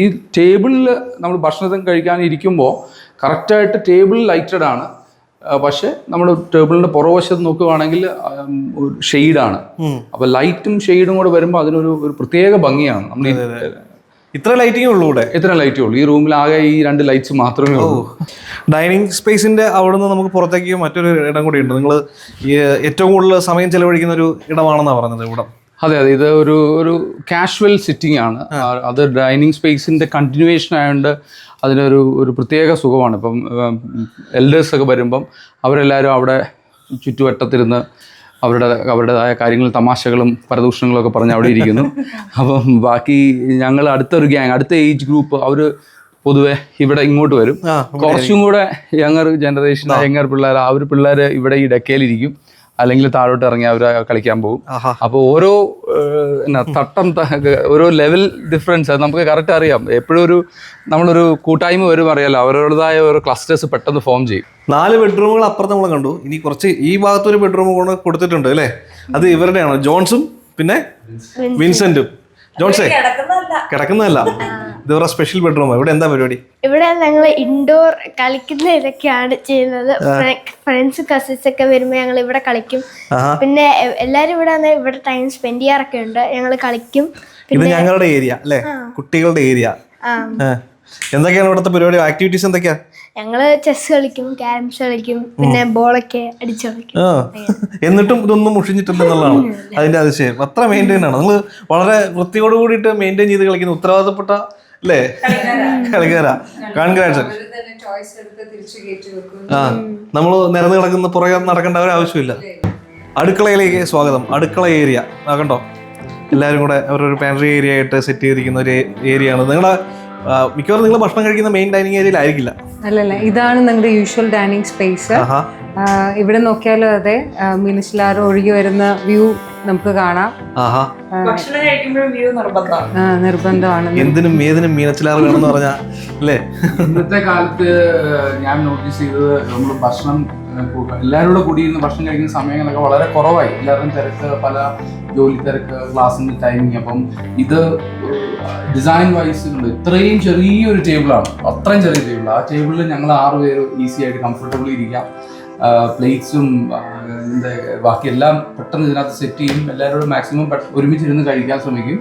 ഈ ടേബിളിൽ നമ്മൾ ഭക്ഷണത്തിന് കഴിക്കാൻ ഇരിക്കുമ്പോൾ കറക്റ്റായിട്ട് ടേബിൾ ലൈറ്റഡ് ആണ്. പക്ഷേ നമ്മൾ ടേബിളിന്റെ പുറവശത്ത് നോക്കുകയാണെങ്കിൽ ഷെയ്ഡാണ്. അപ്പൊ ലൈറ്റും ഷെയ്ഡും കൂടെ വരുമ്പോൾ അതിനൊരു ഒരു പ്രത്യേക ഭംഗിയാണ്. നമ്മൾ ഇത്ര ലൈറ്റിംഗ് ഉള്ളൂ ഇവിടെ. ഇത്ര ലൈറ്റേ ഉള്ളൂ. ഈ റൂമിൽ ആകെ ഈ രണ്ട് ലൈറ്റ്സ് മാത്രമേ ഉള്ളൂ. ഡൈനിങ് സ്പേസിന്റെ അവിടെ നിന്ന് നമുക്ക് പുറത്തേക്ക് മറ്റൊരു ഇടം കൂടി ഉണ്ട്. നിങ്ങൾ ഏറ്റവും കൂടുതൽ സമയം ചെലവഴിക്കുന്ന ഒരു ഇടമാണെന്നാണ് പറഞ്ഞത് ഇവിടെ. അതെ അതെ. ഇത് ഒരു ഒരു കാഷ്വൽ സിറ്റിംഗ് ആണ്. അത് ഡൈനിങ് സ്പേസിന്റെ കണ്ടിന്യൂവേഷൻ ആയതുകൊണ്ട് അതിനൊരു ഒരു പ്രത്യേക സുഖമാണ്. ഇപ്പം എൽഡേഴ്സൊക്കെ വരുമ്പം അവരെല്ലാവരും അവിടെ ചുറ്റുവട്ടത്തിരുന്ന് അവരുടെ അവരുടേതായ കാര്യങ്ങൾ തമാശകളും പരദൂഷണങ്ങളും ഒക്കെ പറഞ്ഞ് അവിടെ ഇരിക്കുന്നു. അപ്പം ബാക്കി ഞങ്ങൾ അടുത്തൊരു ഗ്യാങ് അടുത്ത ഏജ് ഗ്രൂപ്പ് അവർ പൊതുവെ ഇവിടെ ഇങ്ങോട്ട് വരും. കുറച്ചും കൂടെ യങ്ങർ ജനറേഷൻ യങ്ങർ പിള്ളേർ ആ ഒരു പിള്ളേർ ഇവിടെ ഈ ഡെക്കയിലിരിക്കും അല്ലെങ്കിൽ താഴോട്ട് ഇറങ്ങി അവർ കളിക്കാൻ പോകും. അപ്പൊ അപ്പോൾ ഓരോ എന്നാ തട്ടം ഓരോ ലെവൽ ഡിഫറൻസ് അത് നമുക്ക് കറക്റ്റ് അറിയാം. എപ്പോഴും ഒരു നമ്മളൊരു കൂട്ടായ്മ വരും അറിയാലോ. അവരുടേതായ ഒരു ക്ലസ്റ്റേഴ്സ് പെട്ടെന്ന് ഫോം ചെയ്യും. നാല് ബെഡ്റൂമുകൾ അപ്പുറത്ത് നമ്മൾ കണ്ടു. ഇനി കുറച്ച് ഈ ഭാഗത്ത് ഒരു ബെഡ്റൂം കൂടെ കൊടുത്തിട്ടുണ്ട് അല്ലേ? അത് ഇവരുടെയാണ്? ജോൺസും പിന്നെ വിൻസെന്റും ജോൺസേ കിടക്കുന്നതല്ല. കിടക്കുന്നതല്ല സ്പെഷ്യൽ ബെഡ്റൂം ഇവിടെ എന്താ പരിപാടി? ഇവിടെ ഞങ്ങൾ ഇൻഡോർ കളിക്കുന്ന ഇതൊക്കെയാണ് ചെയ്യുന്നത്. ഫ്രണ്ട്സ് കസിൻസ് ഒക്കെ വരുമ്പോൾ ഞങ്ങൾ ഇവിടെ കളിക്കും. പിന്നെ എല്ലാരും ഇവിടെ ഇവിടെ ടൈം സ്പെൻഡ് ചെയ്യാറൊക്കെ ഉണ്ട്. ഞങ്ങൾ കളിക്കും. ഇത് ഞങ്ങളുടെ ഏരിയ അല്ലേ? കുട്ടികളുടെ ഏരിയ എന്തൊക്കെയാണ് ഇവിടുത്തെ പരിപാടി? ആക്ടിവിറ്റീസ് എന്തൊക്കെയാ? ഞങ്ങൾ ചെസ് കളിക്കും ക്യാരംസ് കളിക്കും പിന്നെ ബോളൊക്കെ അടിച്ചു കളിക്കും. എന്നിട്ടും ഇതൊന്നും മുഷിഞ്ഞിട്ടില്ലെന്നുള്ളതാണ് അതിന്റെ അതിശയം. അത്ര മെയിന്റെയിൻ ആണ്. നിങ്ങൾ വളരെ വൃത്തിയോട് കൂടിയിട്ട് മെയിന്റെയിൻ ചെയ്ത് കളിക്കുന്ന ഉത്തരവാദിത്തപ്പെട്ട അല്ലേ കളിക്കാരാ. കൺഗ്രാറ്റ്സ് തന്നെ ചോയ്സ് എടുത്ത് തിരിച്ചു കയറ്റി ആ നമ്മൾ നിരന്ന് കിടക്കുന്ന പുറകെ നടക്കേണ്ട ഒരു ആവശ്യമില്ല. അടുക്കളയിലേക്ക് സ്വാഗതം. അടുക്കള ഏരിയ. കണ്ടോ? എല്ലാവരും കൂടെ അവരൊരു പാൻട്രി ഏരിയ ആയിട്ട് സെറ്റ് ചെയ്തിരിക്കുന്ന ഒരു ഏരിയ ആണ്. നിങ്ങളെ മിക്കവാറും നിങ്ങൾ ഭക്ഷണം കഴിക്കുന്ന മെയിൻ ഡൈനിങ് ഏരിയയിലായിരിക്കില്ല അല്ലല്ല ഇതാണ് നിങ്ങളുടെ യൂഷ്വൽ ഡൈനിങ് സ്പേസ് ആഹാ. ഇവിടെ നോക്കിയാലും അതെ മിനിച്ചിലാറ് ഒഴുകി വരുന്ന വ്യൂ നമുക്ക് കാണാം. ആഹാ. ഭക്ഷണം കഴിക്കുമ്പോഴും വ്യൂ നിർബന്ധമാണ്. ആ, നിർബന്ധമാണ്. എന്തിനും ഏതിനും മീനച്ചിലാറ് വേണമെന്ന് പറഞ്ഞാ അല്ലേ? ഇന്നത്തെ കാലത്ത് ഞാൻ നോട്ടീസ് ചെയ്തത് നമ്മൾ ഭക്ഷണം എല്ലാവരോടും കൂടി എല്ലാവരും കൂടെ കൂടിയിരുന്ന് ഭക്ഷണം കഴിക്കുന്ന സമയങ്ങളൊക്കെ വളരെ കുറവായി. എല്ലാവരും തിരക്ക് പല ജോലി തിരക്ക് ക്ലാസ്സിന്റെ ടൈമിങ് അപ്പം ഇത് ഡിസൈൻ വൈസ് ഉണ്ട് ഇത്രയും ചെറിയൊരു ടേബിളാണ് അത്രയും ചെറിയ ടേബിൾ ആ. ടേബിളിൽ ഞങ്ങൾ ആറ് പേര് ഈസി ആയിട്ട് കംഫർട്ടബിൾ ഇരിക്കാം. പ്ലേറ്റ്സും ബാക്കിയെല്ലാം ബാക്കി എല്ലാം പെട്ടെന്ന് ഇതിനകത്ത് സെറ്റ് ചെയ്യും. എല്ലാവരോടും മാക്സിമം ഒരുമിച്ചിരുന്ന് കഴിക്കാൻ ശ്രമിക്കും.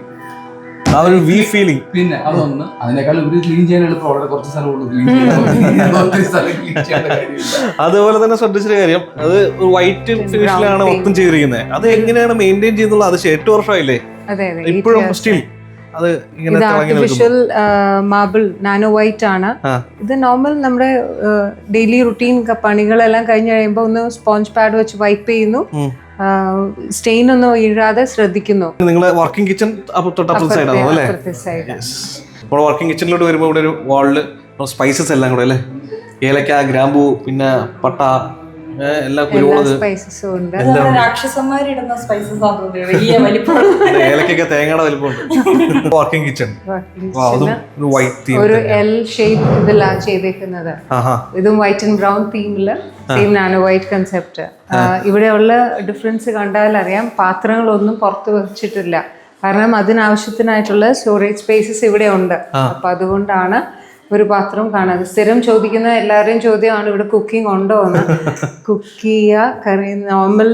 ആ ഒരു വി ഫീലിംഗ് പിന്നെ അതൊന്ന് അതിനേക്കാൾ ഒരു ക്ലീൻ ചെയ്യാൻ എളുപ്പം അവിടെ കുറച്ച് സ്ഥലമുള്ളൂ ക്ലീൻ ചെയ്യാൻ അതുപോലെ തന്നെ ശ്രദ്ധിച്ചൊരു കാര്യം അത് വൈറ്റ് ഫിനിഷിലാണ് മൊത്തം ചെയ്തിരിക്കുന്നത്. അത് എങ്ങനെയാണ് മെയിന്റെയിൻ ചെയ്യുന്നത് അത് എട്ട് വർഷമായില്ലേ? അതെ അതെ. ഇപ്പോഴും സ്റ്റിൽ അത് ഇത് ആർട്ടിഫിഷ്യൽ മാർബിൾ നാനോ വൈറ്റ് ആണ്. ഇത് നോർമൽ നമ്മുടെ ഡെയിലി റുട്ടീൻ പണികളെല്ലാം കഴിഞ്ഞ് കഴിയുമ്പോൾ ഒന്ന് സ്പോഞ്ച് പാഡ് വെച്ച് വൈപ്പ് ചെയ്യുന്നു. സ്റ്റെയിൻ ഒന്നും വീഴാതെ ശ്രദ്ധിക്കുന്നു. നിങ്ങളെ വർക്കിംഗ് കിച്ചൺ തൊട്ടപ്പുറത്തെ സൈഡാണോ അല്ലേ? അപ്പുറത്തെ വർക്കിംഗ് കിച്ചണിലോട്ട് വരുമ്പോൾ ഇവിടെ ഒരു വാളിൽ സ്പൈസസ് എല്ലാം കൂടെ അല്ലേ? ഏലക്ക ഗ്രാമ്പൂ പിന്നെ പട്ട എല്ലാ കുരുമുളക് സ്പൈസസും ഉണ്ട്. രാക്ഷസന്മാരിടുന്ന സ്പൈസസ് ആണ് വലിയ ഏലക്കൊക്കെ തേങ്ങയുടെ വലിപ്പമുണ്ട്. വർക്കിംഗ് കിച്ചൺ അതും ഒരു വൈറ്റ് തീം ഒരു എൽ ഷേപ്പ് ഇതിലാണ് ചെയ്തേക്കുന്നത്. ഇതും വൈറ്റ് ആൻഡ് ബ്രൗൺ തീമിൽ സെയിം നാനോ വൈറ്റ് കൺസെപ്റ്റ് ഇവിടെയുള്ള ഡിഫറൻസ് കണ്ടാൽ അറിയാം പാത്രങ്ങളൊന്നും പുറത്ത് വെച്ചിട്ടില്ല. കാരണം അതിനാവശ്യത്തിനായിട്ടുള്ള സ്റ്റോറേജ് സ്പേസസ് ഇവിടെ ഉണ്ട്. അപ്പൊ അതുകൊണ്ടാണ് ഒരു പാത്രം കാണാതെ സ്ഥിരം ചോദിക്കുന്ന എല്ലാവരുടെയും ചോദ്യമാണ് ഇവിടെ കുക്കിംഗ് ഉണ്ടോ? എന്ന്. കുക്ക് ചെയ്യുക curry normal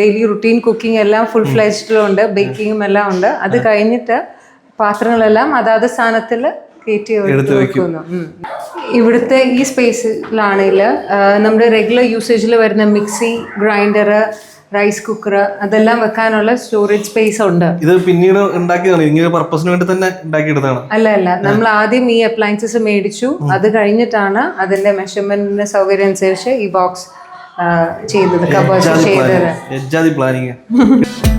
daily routine cooking എല്ലാം ഫുൾ ഫ്ലെജ്ഡിലും ഉണ്ട്. ബേക്കിങ്ങും എല്ലാം ഉണ്ട്. അത് കഴിഞ്ഞിട്ട് പാത്രങ്ങളെല്ലാം അതാത് സ്ഥാനത്തിൽ കയറ്റി. വെക്കുന്നു. ഇവിടുത്തെ ഈ സ്പേസിലാണെങ്കിൽ നമ്മുടെ റെഗുലർ യൂസേജിൽ വരുന്ന മിക്സി ഗ്രൈൻഡർ റൈസ് കുക്കർ അതെല്ലാം വെക്കാനുള്ള സ്റ്റോറേജ് സ്പേസ് ഉണ്ട്. ഇത് പിന്നീട് ഉണ്ടാക്കിയതാണ്. ഇങ്ങനെ പർപ്പസിന് വേണ്ടി തന്നെ ഉണ്ടാക്കിയെടുത്താണ് അല്ല അല്ല. നമ്മൾ ആദ്യം ഈ അപ്ലയൻസസ് മേടിച്ചു. അത് കഴിഞ്ഞിട്ടാണ് അതിന്റെ മെഷർമെന്റിന്റെ സൗകര്യം അനുസരിച്ച് ഈ ബോക്സ് ചെയ്തത്. കബേഴ്സ് ചെയ്തത്. പ്ലാനിങ്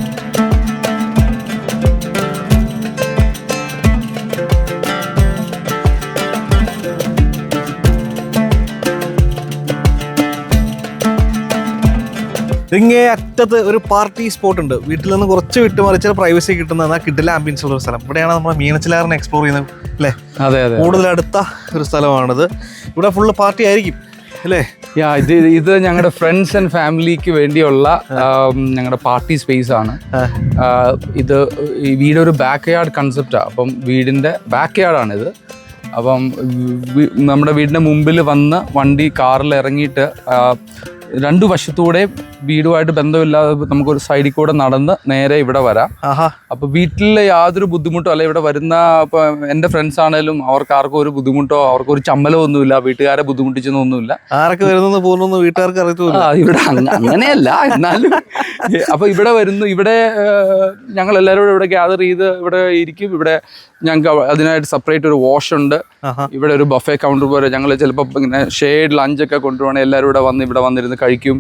ഇങ്ങേ അറ്റത്ത് ഒരു പാർട്ടി സ്പോട്ട് ഉണ്ട്. വീട്ടിൽ നിന്ന് കുറച്ച് വിട്ടുമറിച്ചാൽ പ്രൈവസി കിട്ടുന്ന എന്നാൽ കിട്ടില്ല ആംബിയൻസ് ഉള്ള ഒരു സ്ഥലം. ഇവിടെയാണ് നമ്മൾ മീനച്ചിലാറിനെ എക്സ്പ്ലോർ ചെയ്യുന്നത് അല്ലേ? അതെ അതെ കൂടുതൽ അടുത്ത ഒരു സ്ഥലമാണിത്. ഇവിടെ ഫുള്ള് പാർട്ടി ആയിരിക്കും അല്ലേ? യാ ഇത് ഇത് ഞങ്ങളുടെ ഫ്രണ്ട്സ് ആൻഡ് ഫാമിലിക്ക് വേണ്ടിയുള്ള ഞങ്ങളുടെ പാർട്ടി സ്പേസ് ആണ്. ഇത് ഈ വീടൊരു ഒരു ബാക്ക് യാർഡ് കൺസെപ്റ്റാണ് അപ്പം വീടിന്റെ ബാക്ക് ഇത് അപ്പം നമ്മുടെ വീടിന്റെ മുമ്പിൽ വന്ന് വണ്ടി കാറിൽ ഇറങ്ങിയിട്ട് രണ്ടു വശത്തൂടെ വീടുമായിട്ട് ബന്ധമില്ലാതെ നമുക്കൊരു സൈഡിൽ കൂടെ നടന്ന് നേരെ ഇവിടെ വരാം. അപ്പൊ വീട്ടിലെ യാതൊരു ബുദ്ധിമുട്ടോ അല്ലെ ഇവിടെ വരുന്ന ഇപ്പൊ എന്റെ ഫ്രണ്ട്സ് ആണെങ്കിലും അവർക്ക് ആർക്കും ഒരു ബുദ്ധിമുട്ടോ അവർക്ക് ഒരു ചമ്മലോ ഒന്നുമില്ല വീട്ടുകാരെ ബുദ്ധിമുട്ടിച്ചൊന്നുമില്ല ആരൊക്കെ വരുന്നെന്ന് പോകുന്നു വീട്ടുകാർക്ക് അറിയത്തില്ല ഇവിടെ അങ്ങനെയല്ല എന്നാലും. അപ്പൊ ഇവിടെ വരുന്നു ഇവിടെ ഞങ്ങൾ എല്ലാവരും ഇവിടെ ഗ്യാദർ ചെയ്ത് ഇവിടെ ഇരിക്കും. ഇവിടെ ഞങ്ങൾക്ക് അതിനായിട്ട് സെപ്പറേറ്റ് ഒരു വാഷ് ഉണ്ട്. ഇവിടെ ഒരു ബഫേ കൗണ്ടർ പോലെ ഞങ്ങൾ ചിലപ്പോൾ ഇങ്ങനെ ഷെയ്ഡ് ലഞ്ചൊക്കെ കൊണ്ടുപോകണേ എല്ലാവരും ഇവിടെ വന്ന് ഇവിടെ വന്നിരുന്ന് കഴിക്കും.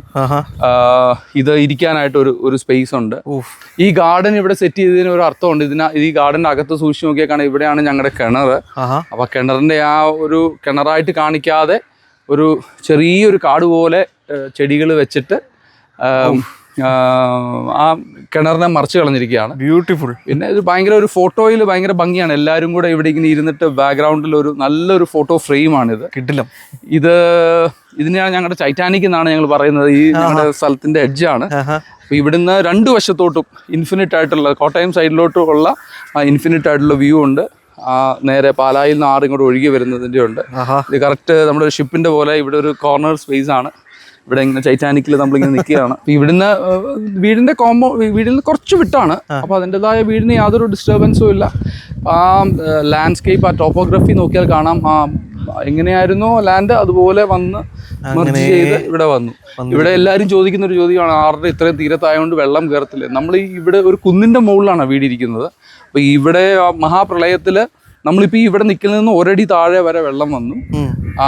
ഇത് ഇരിക്കാനായിട്ട് ഒരു ഒരു സ്പേസ് ഉണ്ട്. ഈ ഗാർഡൻ ഇവിടെ സെറ്റ് ചെയ്തതിന് ഒരു അർത്ഥമുണ്ട്. ഇതിന ഈ ഗാർഡന്റെ അകത്ത് സൂക്ഷിച്ച് നോക്കിയാൽ ഇവിടെയാണ് ഞങ്ങളുടെ കിണർ അപ്പൊ കിണറിന്റെ ആ ഒരു കിണറായിട്ട് കാണിക്കാതെ ഒരു ചെറിയൊരു കാട് പോലെ ചെടികൾ വെച്ചിട്ട് ആം, കിണറിനെ മറിച്ച് കളഞ്ഞിരിക്കുകയാണ്. ബ്യൂട്ടിഫുൾ പിന്നെ ഇത് ഭയങ്കര ഒരു ഫോട്ടോയിൽ ഭയങ്കര ഭംഗിയാണ്. എല്ലാവരും കൂടെ ഇവിടെ ഇങ്ങനെ ഇരുന്നിട്ട് ബാക്ക്ഗ്രൗണ്ടിൽ ഒരു നല്ലൊരു ഫോട്ടോ ഫ്രെയിമാണിത് കിട്ടില്ല. ഇത് ഇതിനെയാണ് ഞങ്ങളുടെ ടൈറ്റാനിക് എന്നാണ് ഞങ്ങൾ പറയുന്നത്. ഈ ഞങ്ങളുടെ സ്ഥലത്തിന്റെ എഡ്ജാണ് അപ്പൊ അപ്പോൾ ഇവിടുന്ന് രണ്ട് വശത്തോട്ടും ഇൻഫിനിറ്റ് ആയിട്ടുള്ള കോട്ടയം സൈഡിലോട്ടും ഉള്ള ഇൻഫിനിറ്റ് ആയിട്ടുള്ള വ്യൂ ഉണ്ട്. ആ നേരെ പാലായിൽ നിന്ന് ആറ് ഇങ്ങോട്ട് ഒഴുകി വരുന്നതിന്റെ ഉണ്ട്. ഇത് കറക്റ്റ് നമ്മുടെ ഷിപ്പിന്റെ പോലെ ഇവിടെ ഒരു കോർണർ സ്പേസ് ആണ്. ഇവിടെ ഇങ്ങനെ ടൈറ്റാനിക്കിൽ നമ്മളിങ്ങനെ നിൽക്കുകയാണ്. അപ്പൊ ഇവിടുന്ന് വീടിന്റെ കോമ്പോ വീടിൽ നിന്ന് കുറച്ച് വിട്ടാണ്. അപ്പോൾ അതിന്റെതായ വീടിന് യാതൊരു ഡിസ്റ്റർബൻസും ഇല്ല. ആ ലാൻഡ്സ്കേപ്പ് ആ ടോപ്പോഗ്രഫി നോക്കിയാൽ കാണാം. ആ എങ്ങനെയായിരുന്നു ലാൻഡ് അതുപോലെ വന്ന് മെർജ് ചെയ്ത് ഇവിടെ വന്നു. ഇവിടെ എല്ലാവരും ചോദിക്കുന്ന ഒരു ചോദ്യമാണ് ആരുടെ ഇത്രയും തീരത്തായതുകൊണ്ട് വെള്ളം കയറത്തില്ല നമ്മൾ ഈ ഇവിടെ ഒരു കുന്നിന്റെ മുകളിലാണ് വീടിരിക്കുന്നത് അപ്പോൾ ഇവിടെ മഹാപ്രളയത്തിൽ നമ്മളിപ്പോൾ ഇവിടെ നിൽക്കുന്നതിൽ നിന്ന് ഒരടി താഴെ വരെ വെള്ളം വന്നു. ആ,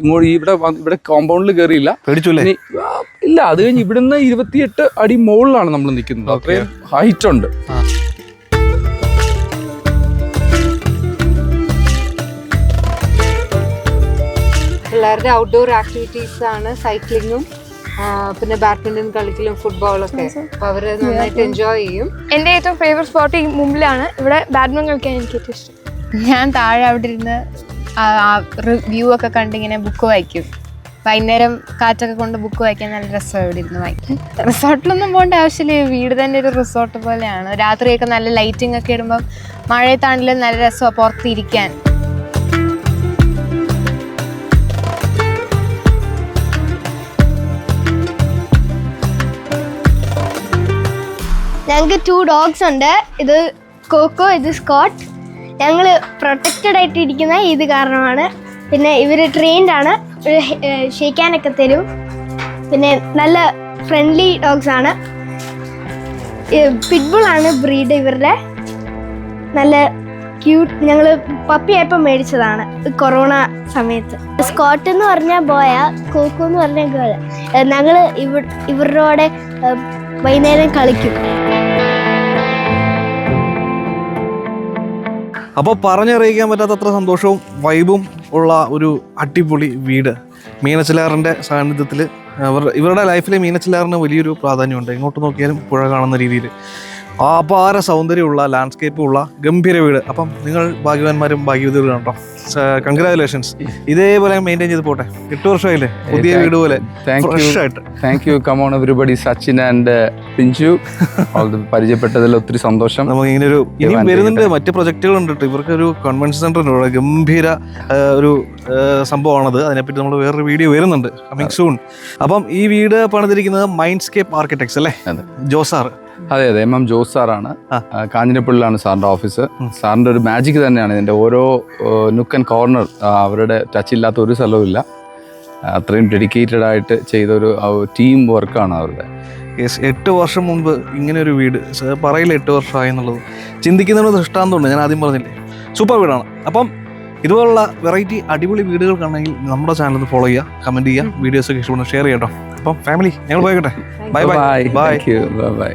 ഇങ്ങോട്ട് ഇവിടെ ഇവിടെ കോമ്പൗണ്ടിൽ കയറിയില്ല പേടിച്ചില്ലേ? ഇല്ല അത് കഴിഞ്ഞ് ഇവിടുന്ന് ഇരുപത്തിയെട്ട് അടി മുകളിലാണ് നമ്മൾ നിൽക്കുന്നത്. അത്രയും ഹൈറ്റ് ഉണ്ട്. പിള്ളേരുടെ ഔട്ട്ഡോർ ആക്ടിവിറ്റീസ് ആണ് സൈക്ലിങ്ങും പിന്നെ ബാഡ്മിന്റൺ കളിക്കലും ഫുട്ബോളൊക്കെ അപ്പൊ അവർ നന്നായിട്ട് എൻജോയ് ചെയ്യും. എന്റെ ഏറ്റവും ഫേവറേറ്റ് സ്പോട്ട് ഈ മുമ്പിലാണ്. ഇവിടെ ബാഡ്മിന്റൺ കളിക്കാൻ എനിക്ക് ഏറ്റവും ഇഷ്ടം. ഞാൻ താഴെ അവിടെ ഇരുന്ന് വ്യൂ ഒക്കെ കണ്ടിങ്ങനെ ബുക്ക് വായിക്കും. വൈകുന്നേരം കാറ്റൊക്കെ കൊണ്ട് ബുക്ക് വായിക്കാൻ നല്ല രസമാണ് ഇവിടെ ഇരുന്ന് വായിക്കും റിസോർട്ടിലൊന്നും പോകേണ്ട ആവശ്യമില്ല. വീട് തന്നെ ഒരു റിസോർട്ട് പോലെയാണ്. രാത്രിയൊക്കെ നല്ല ലൈറ്റിംഗ് ഒക്കെ ഇടുമ്പം മഴയത്താണെങ്കിലും നല്ല രസമാണ് പുറത്തിരിക്കാൻ ഞങ്ങൾക്ക് ടു ഡോഗ്സ് ഉണ്ട്. ഇത് കോക്കോ ഇത് സ്കോട്ട് ഞങ്ങൾ പ്രൊട്ടക്റ്റഡ് ആയിട്ട് ഇരിക്കുന്ന ഇത് കാരണമാണ്. പിന്നെ ഇവർ ട്രെയിൻഡ് ആണ്. ഷെയ്ക്കാനൊക്കെ തരും. പിന്നെ നല്ല ഫ്രണ്ട്ലി ഡോഗ്സ് ആണ്. പിറ്റ്ബുൾ ആണ് ബ്രീഡ് ഇവരുടെ. നല്ല ക്യൂട്ട് ഞങ്ങൾ പപ്പിയായപ്പം മേടിച്ചതാണ്. കൊറോണ സമയത്ത്. സ്കോട്ട് എന്ന് പറഞ്ഞ ബോയ കോക്കോ എന്ന് പറഞ്ഞ ഗേൾ ഞങ്ങൾ ഇവ ഇവരുടെ വൈകുന്നേരം കളിക്കും. അപ്പോൾ പറഞ്ഞറിയിക്കാൻ പറ്റാത്തത്ര സന്തോഷവും വൈബും ഉള്ള ഒരു അടിപൊളി വീട്. മീനച്ചിലാറിന്റെ സാന്നിധ്യത്തിൽ അവർ ഇവരുടെ ലൈഫിലെ മീനച്ചിലാറിന് വലിയൊരു പ്രാധാന്യമുണ്ട്. എങ്ങോട്ട് നോക്കിയാലും പുഴ കാണുന്ന രീതിയിൽ. അപാര സൗന്ദര്യമുള്ള ലാൻഡ്സ്കേപ്പ് ഉള്ള ഗംഭീര വീട്. അപ്പം നിങ്ങൾ ഭാഗ്യവാന്മാരും ഭാഗ്യവതികളും കേട്ടോ കൺഗ്രാചുലേഷൻസ് ഇതേപോലെ മെയിന്റെയിൻ ചെയ്ത് പോട്ടെ. എട്ട് വർഷമായില്ലേ? പുതിയ വീട് പോലെ. Thank you thank come on everybody Sachin and Pinchu പരിചയപ്പെട്ടതിൽ ഒത്തിരി സന്തോഷം. നമുക്ക് ഇങ്ങനെ ഒരു ഇനി വരുന്നുണ്ട്. മറ്റ് പ്രൊജക്റ്റുകളുണ്ട് ഉണ്ട് ഇവർക്ക് ഒരു കൺവെൻഷൻ സെന്റർ ഉണ്ട്. ഗംഭീര ഒരു സംഭവമാണത്. അതിനെപ്പറ്റി നമ്മൾ വേറൊരു വീഡിയോ വരുന്നുണ്ട്. കമ്മിങ് സൂൺ അപ്പം ഈ വീട് പണിതിരിക്കുന്നത് മൈൻഡ്സ്കേപ്പ് ആർക്കിടെക്ട്സ് അല്ലേ? ജോസാർ. അതെ അതെ. എം എം ജോസ് സാറാണ്. കാഞ്ഞിരപ്പള്ളിയിലാണ് സാറിന്റെ ഓഫീസ്. സാറിന്റെ ഒരു മാജിക് തന്നെയാണ് ഇതിന്റെ ഓരോ നുക്ക് ആൻഡ് കോർണർ അവരുടെ ടച്ച് ഇല്ലാത്ത ഒരു സ്ഥലവും ഇല്ല. അത്രയും ഡെഡിക്കേറ്റഡ് ആയിട്ട് ചെയ്ത ഒരു ടീം വർക്കാണ് അവരുടെ. യെസ് എട്ട് വർഷം മുമ്പ് ഇങ്ങനെ ഒരു വീട് പറയില്ല എട്ട് വർഷമായി എന്നുള്ളത്? ചിന്തിക്കുന്നതിന് ദൃഷ്ടാന്തമുണ്ട്. ഞാൻ ആദ്യം പറഞ്ഞില്ലേ? സൂപ്പർ വീടാണ്. അപ്പം ഇതുപോലുള്ള വെറൈറ്റി അടിപൊളി വീടുകൾ കാണണമെങ്കിൽ നമ്മുടെ ചാനൽ ഫോളോ ചെയ്യുക കമന്റ് ചെയ്യുക വീഡിയോസ് ഒക്കെ ഇഷ്ടപ്പെടുന്ന ഷെയർ ചെയ്യട്ടോ അപ്പം ഫാമിലി ഞങ്ങൾ പോയിക്കട്ടെ. Bye bye bye bye bye bye